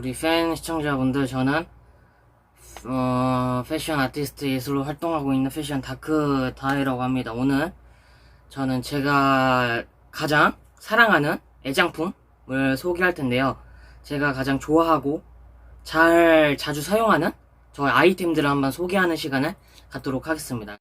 우리 팬 시청자분들 저는 어, 패션 아티스트 예술로 활동하고 있는 패션 다크 다이라고 합니다. 오늘 저는 제가 가장 사랑하는 애장품을 소개할 텐데요. 제가 가장 좋아하고 잘 자주 사용하는 저 아이템들을 한번 소개하는 시간을 갖도록 하겠습니다.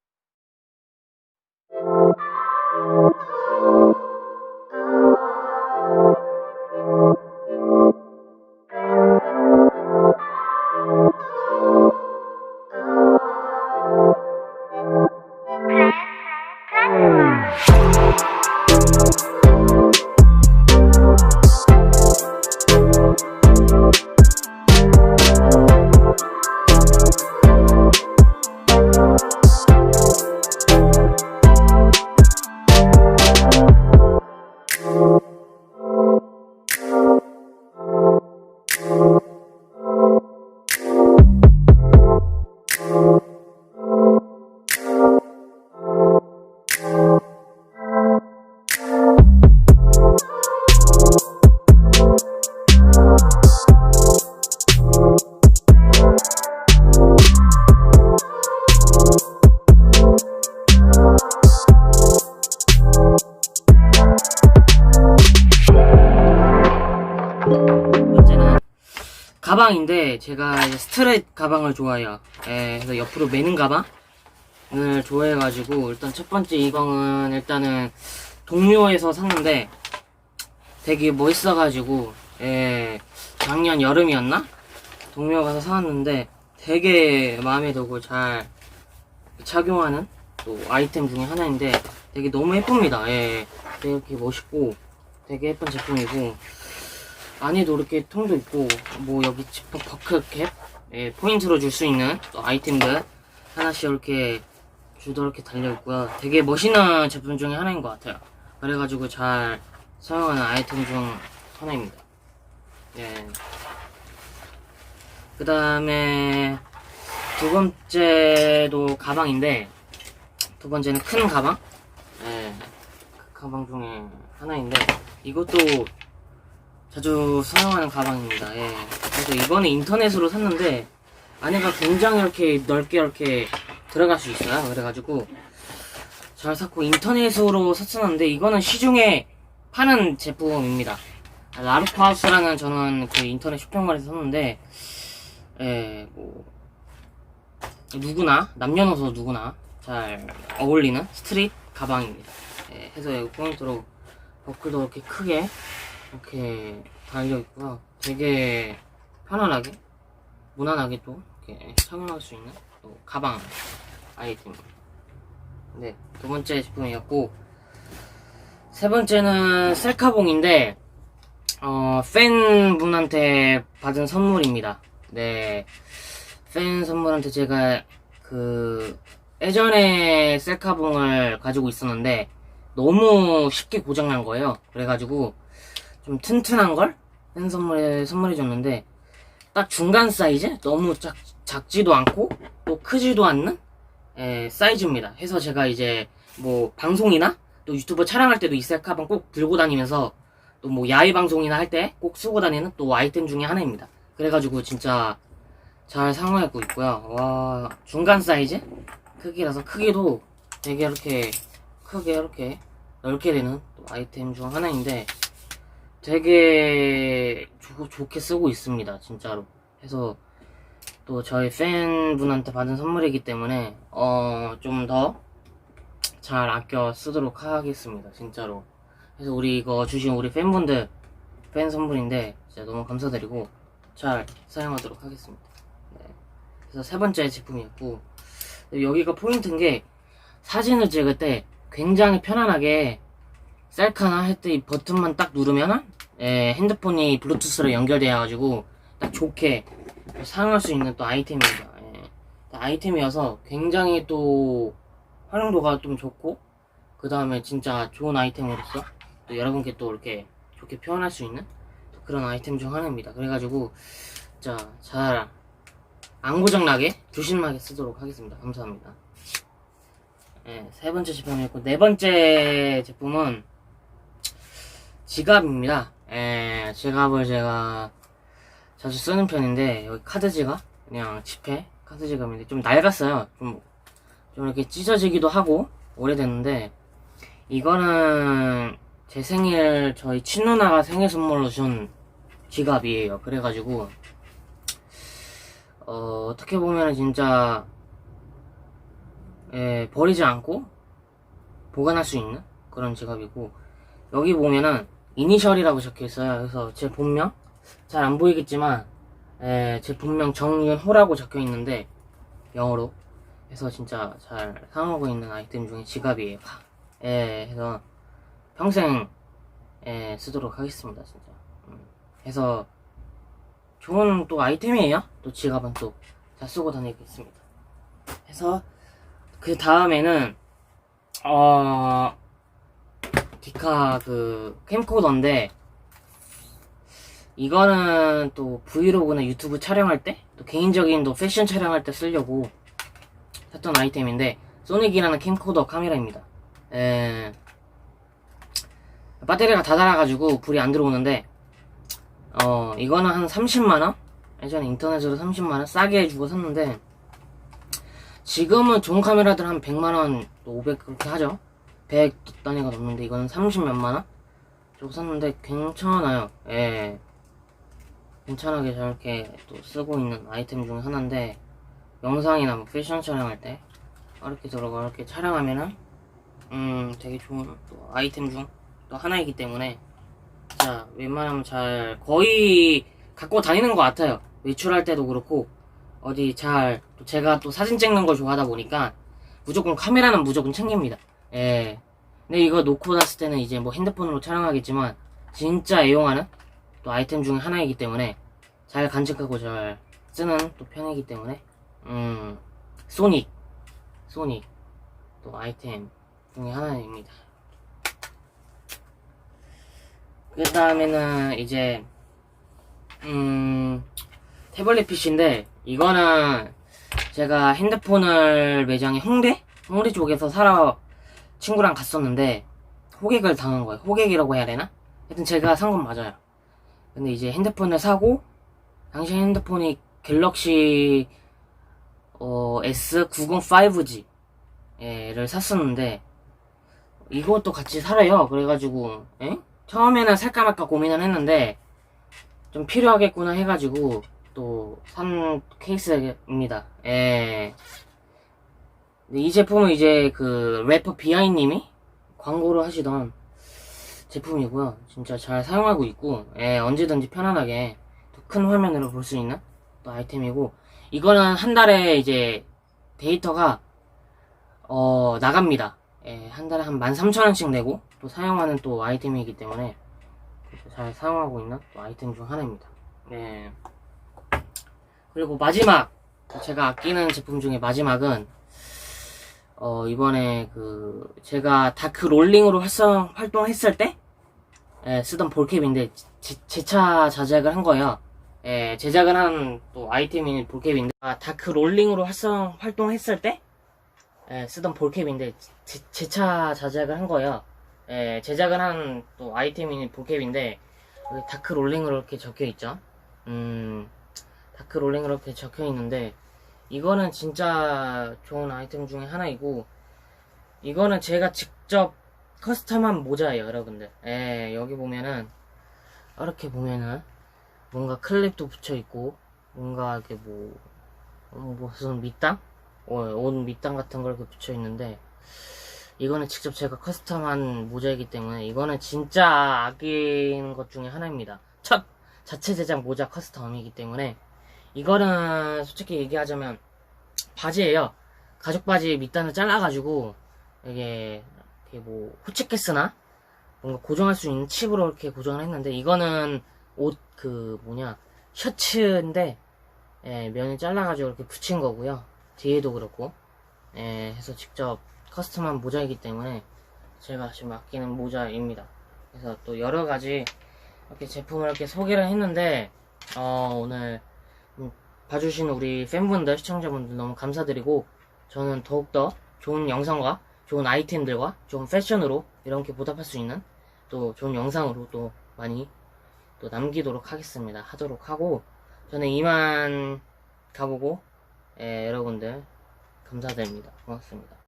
제가 스트레이트 가방을 좋아해요. 예, 그래서 옆으로 매는 가방을 좋아해가지고 일단 첫 번째 이거는 일단은 동묘에서 샀는데 되게 멋있어가지고 예, 작년 여름이었나? 동묘 가서 사왔는데 되게 마음에 들고 잘 착용하는 또 아이템 중에 하나인데 되게 너무 예쁩니다. 예, 되게 이렇게 멋있고 되게 예쁜 제품이고 안에도 이렇게 통도 있고 뭐 여기 버클캡 예, 포인트로 줄 수 있는 또 아이템들 하나씩 이렇게 줄도 이렇게 달려 있고요. 되게 멋있는 제품 중에 하나인 것 같아요. 그래가지고 잘 사용하는 아이템 중 하나입니다. 예. 그 다음에 두 번째도 가방인데 두 번째는 큰 가방. 예. 그 가방 중에 하나인데 이것도 자주 사용하는 가방입니다. 예. 그래서 이번에 인터넷으로 샀는데 안에가 굉장히 이렇게 넓게 이렇게 들어갈 수 있어요. 그래가지고 잘 샀고 인터넷으로 샀었는데 이거는 시중에 파는 제품입니다. 라르크하우스라는 저는 그 인터넷 쇼핑몰에서 샀는데 예, 뭐 누구나 남녀노소 누구나 잘 어울리는 스트릿 가방입니다. 예, 해서 여기 포인트로 버클도 이렇게 크게 이렇게 달려 있고요. 되게 편안하게, 무난하게 또 이렇게 착용할 수 있는 또 가방 아이템. 네, 두 번째 제품이었고 세 번째는 셀카봉인데 어, 팬분한테 받은 선물입니다. 네, 팬 선물한테 제가 그 예전에 셀카봉을 가지고 있었는데 너무 쉽게 고장난 거예요. 그래가지고 좀 튼튼한 걸팬 선물에 선물해 줬는데 딱 중간 사이즈 너무 작, 작지도 않고 또 크지도 않는 에, 사이즈입니다. 해서 제가 이제 뭐 방송이나 또 유튜브 촬영할 때도 이 셀카봉 꼭 들고 다니면서 또 뭐 야외 방송이나 할 때 꼭 쓰고 다니는 또 아이템 중에 하나입니다. 그래가지고 진짜 잘 사용하고 있고요. 와 중간 사이즈 크기라서 크기도 되게 이렇게 크게 이렇게 넓게 되는 또 아이템 중 하나인데 되게 좋, 좋게 쓰고 있습니다 진짜로. 해서 또 저희 팬분한테 받은 선물이기 때문에 어 좀 더 잘 아껴 쓰도록 하겠습니다 진짜로. 그래서 우리 이거 주신 우리 팬분들 팬 선물인데 진짜 너무 감사드리고 잘 사용하도록 하겠습니다. 네. 그래서 세 번째 제품이었고 여기가 포인트인 게 사진을 찍을 때 굉장히 편안하게 셀카나 이 버튼만 딱 누르면은 예, 핸드폰이 블루투스로 연결되어가지고 딱 좋게 사용할 수 있는 또 아이템입니다. 예. 아이템이어서 굉장히 또 활용도가 좀 좋고 그 다음에 진짜 좋은 아이템으로서 또 여러분께 또 이렇게 좋게 표현할 수 있는 또 그런 아이템 중 하나입니다. 그래가지고 진짜 잘안 고장나게 조심하게 쓰도록 하겠습니다. 감사합니다. 예, 세 번째 제품이었고 네 번째 제품은 지갑입니다. 예, 지갑을 제가 자주 쓰는 편인데 여기 카드 지갑 그냥 지폐 카드 지갑인데 좀 낡았어요. 좀, 좀 이렇게 찢어지기도 하고 오래됐는데 이거는 제 생일 저희 친누나가 생일 선물로 준 지갑이에요. 그래가지고 어, 어떻게 보면 진짜 예, 버리지 않고 보관할 수 있는 그런 지갑이고 여기 보면은 이니셜이라고 적혀 있어요. 그래서 제 본명 잘 안 보이겠지만 예, 제 본명 정윤호라고 적혀 있는데 영어로 그래서 진짜 잘 사용하고 있는 아이템 중에 지갑이에요. 예, 그래서 평생 예, 쓰도록 하겠습니다, 진짜. 음, 그래서 좋은 또 아이템이에요. 또 지갑은 또 잘 쓰고 다니겠습니다. 그래서 그 다음에는 어 디카 그 캠코더인데 이거는 또 브이로그나 유튜브 촬영할 때 또 개인적인 또 패션 촬영할 때 쓰려고 샀던 아이템인데 소닉이라는 캠코더 카메라입니다. 에, 배터리가 다 닳아가지고 불이 안 들어오는데 어 이거는 한 30만원? 예전에 인터넷으로 30만원 싸게 주고 샀는데 지금은 좋은 카메라들 한 100만원, 500 그렇게 하죠. 100 단위가 넘는데 이거는 30 몇만원? 주고 샀는데 괜찮아요. 예. 괜찮하게 저렇게 또 쓰고 있는 아이템 중 하나인데 영상이나 뭐 패션 촬영할 때 이렇게 들어가 이렇게 촬영하면은 음 되게 좋은 또 아이템 중 또 하나이기 때문에 진짜 웬만하면 잘 거의 갖고 다니는 것 같아요. 외출할 때도 그렇고 어디 잘, 또 제가 또 사진 찍는 걸 좋아하다 보니까 무조건 카메라는 무조건 챙깁니다. 예. 근데 이거 놓고 났을 때는 이제 뭐 핸드폰으로 촬영하겠지만 진짜 애용하는 또 아이템 중에 하나이기 때문에 잘 간직하고 잘 쓰는 또 편이기 때문에 음, 소닉. 소닉. 또 아이템 중에 하나입니다. 그 다음에는 이제 음, 태블릿 PC인데 이거는 제가 핸드폰을 매장에 홍대? 홍대 쪽에서 사러 친구랑 갔었는데 호객을 당한 거예요. 호객이라고 해야 되나? 하여튼 제가 산 건 맞아요. 근데 이제 핸드폰을 사고 당시 핸드폰이 갤럭시 어, S90 5G를 샀었는데 이것도 같이 살아요. 그래가지고 에? 처음에는 살까 말까 고민을 했는데 좀 필요하겠구나 해가지고 또 산 케이스입니다. 예. 이 제품은 이제 그 래퍼 비아이님이 광고를 하시던 제품이고요. 진짜 잘 사용하고 있고 예, 언제든지 편안하게 또큰 화면으로 볼 수 있는 또 아이템이고 이거는 한 달에 이제 데이터가 어 나갑니다. 예, 한 달에 한 13,000원씩 내고 또 사용하는 또 아이템이기 때문에 잘 사용하고 있는 또 아이템 중 하나입니다. 네. 그리고 마지막 제가 아끼는 제품 중에 마지막은 어 이번에 그 제가 다크 롤링으로 활성 활동했을 때 예, 쓰던 볼캡인데 제, 재차 자작을 한 거예요. 예, 제작을 한 또 아이템인 볼캡인데 아, 다크 롤링으로 활성 활동했을 때 예, 쓰던 볼캡인데 제, 재차 자작을 한 거예요. 예, 제작을 한 또 아이템인 볼캡인데 다크 롤링으로 이렇게 적혀 있죠. 음, 다크 롤링으로 이렇게 적혀 있는데 이거는 진짜 좋은 아이템 중에 하나이고 이거는 제가 직접 커스텀한 모자예요, 여러분들. 예, 여기 보면은 이렇게 보면은 뭔가 클립도 붙여 있고 뭔가 이렇게 뭐 어, 무슨 밑당? 어, 옷 밑당 같은 걸 이렇게 붙여 있는데 이거는 직접 제가 커스텀한 모자이기 때문에 이거는 진짜 아끼는 것 중에 하나입니다. 첫 자체 제작 모자 커스텀이기 때문에 이거는 솔직히 얘기하자면 바지예요. 가죽 바지 밑단을 잘라가지고 이게 뭐 호치케스나 뭔가 고정할 수 있는 칩으로 이렇게 고정을 했는데 이거는 옷 그 뭐냐 셔츠인데 예, 면을 잘라가지고 이렇게 붙인 거고요. 뒤에도 그렇고 예, 해서 직접 커스텀한 모자이기 때문에 제가 지금 아끼는 모자입니다. 그래서 또 여러 가지 이렇게 제품을 이렇게 소개를 했는데 어, 오늘 음, 봐주신 우리 팬분들, 시청자분들 너무 감사드리고 저는 더욱더 좋은 영상과 좋은 아이템들과 좋은 패션으로 이렇게 보답할 수 있는 또 좋은 영상으로 또 많이 또 남기도록 하겠습니다. 하도록 하고 저는 이만 가보고 예, 여러분들 감사드립니다. 고맙습니다.